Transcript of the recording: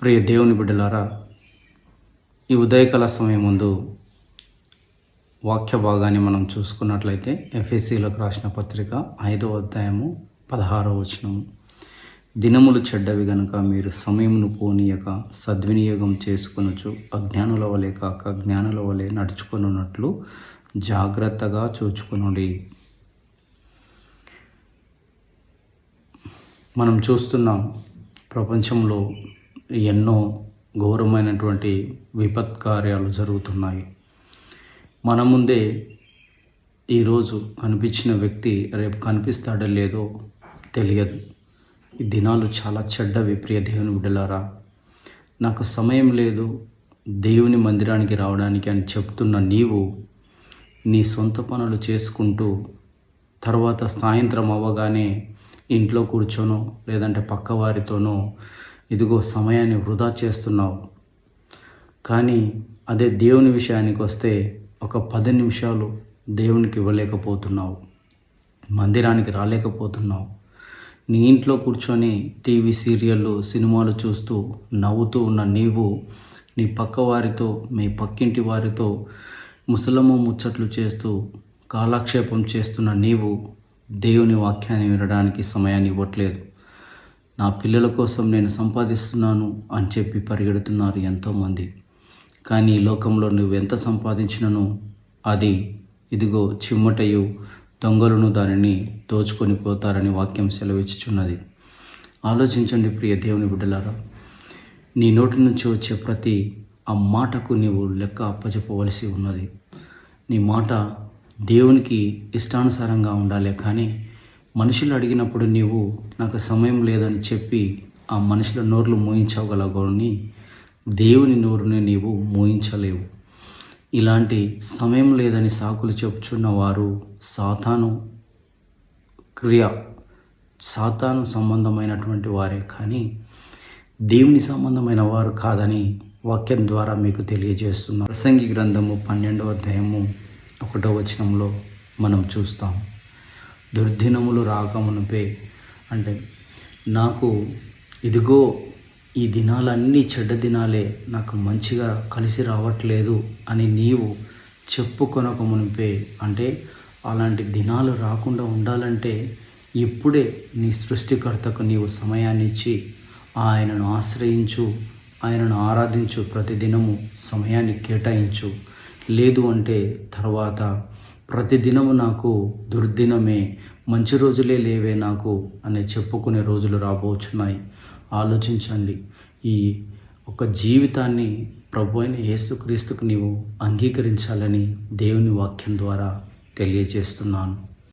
ప్రియ దేవుని బిడ్డలారా ఈ ఉదయకాల సమయం ముందు వాక్య భాగాన్ని మనం చూసుకున్నట్లయితే ఎఫ్ఎస్సీలకు రాసిన పత్రిక ఐదో అధ్యాయము పదహారో వచనము. దినములు చెడ్డవి గనుక మీరు సమయమును పోనీయక సద్వినియోగం చేసుకొనొచ్చు అజ్ఞానుల వలె కాక జ్ఞానుల వలె నడుచుకొనున్నట్లు జాగ్రత్తగా చూచుకునుడి. మనం చూస్తున్నాం ప్రపంచంలో ఎన్నో ఘోరమైనటువంటి విపత్కార్యాలు జరుగుతున్నాయి. మన ముందే ఈరోజు కనిపించిన వ్యక్తి రేపు కనిపిస్తాడో లేదో తెలియదు. ఈ దినాలు చాలా చెడ్డవి ప్రియ దేవుని బిడ్డలారా. నాకు సమయం లేదు దేవుని మందిరానికి రావడానికి అని చెప్తున్న నీవు నీ సొంత పనులు చేసుకుంటూ తర్వాత సాయంత్రం అవ్వగానే ఇంట్లో కూర్చోనో లేదంటే పక్కవారితోనో ఇదిగో సమయాన్ని వృధా చేస్తున్నావు. కానీ అదే దేవుని విషయానికి వస్తే ఒక పది నిమిషాలు దేవునికి ఇవ్వలేకపోతున్నావు. మందిరానికి రాలేకపోతున్నావు. నీ ఇంట్లో కూర్చొని టీవీ సీరియళ్ళు సినిమాలు చూస్తూ నవ్వుతూ ఉన్న నీవు నీ పక్క వారితో మీ పక్కింటి వారితో ముసలమ్మ ముచ్చట్లు చేస్తూ కాలక్షేపం చేస్తున్న నీవు దేవుని వాక్యాన్ని వినడానికి సమయాన్ని ఇవ్వట్లేదు. నా పిల్లల కోసం నేను సంపాదిస్తున్నాను అని చెప్పి పరిగెడుతున్నారు ఎంతోమంది. కానీ ఈ లోకంలో నువ్వు ఎంత సంపాదించినను అది ఇదిగో చిమ్మటయు దొంగలను దానిని దోచుకొని పోతారని వాక్యం సెలవిచ్చుచున్నది. ఆలోచించండి ప్రియ దేవుని బిడ్డలారా. నీ నోటి నుంచి వచ్చే ప్రతి ఆ మాటకు నీవు లెక్క అప్పచెప్పవలసి ఉన్నది. నీ మాట దేవునికి ఇష్టానుసారంగా ఉండాలి కానీ మనుషులు అడిగినప్పుడు నీవు నాకు సమయం లేదని చెప్పి ఆ మనుషుల నోర్లు మోయించగలగని దేవుని నోరుని నీవు మోయించలేవు. ఇలాంటి సమయం లేదని సాకులు చెప్పుచున్న వారు సాతాను క్రియ సాతాను సంబంధమైనటువంటి వారే. కానీ దేవుని సంబంధమైన వారు కాదని వాక్యం ద్వారా మీకు తెలియజేస్తున్నారు ప్రసంగి గ్రంథము పన్నెండవ అధ్యాయము ఒకటో వచనంలో మనం చూస్తాం. దుర్దినములు రాకమునుపే అంటే నాకు ఇదిగో ఈ దినాలన్నీ చెడ్డ దినాలే నాకు మంచిగా కలిసి రావట్లేదు అని నీవు చెప్పుకొనక మునిపే అంటే అలాంటి దినాలు రాకుండా ఉండాలంటే ఇప్పుడే నీ సృష్టికర్తకు నీవు సమయాన్నిచ్చి ఆయనను ఆశ్రయించు ఆయనను ఆరాధించు ప్రతిదినము సమయాన్ని కేటాయించు. లేదు అంటే తర్వాత ప్రతిదినము నాకు దుర్దినమే మంచి రోజులే లేవే నాకు అని చెప్పుకునే రోజులు రాబోచున్నాయి. ఆలోచించండి ఈ ఒక జీవితాన్ని ప్రభు అయిన యేసుక్రీస్తుకు నీవు అంగీకరించాలని దేవుని వాక్యం ద్వారా తెలియజేస్తున్నాను.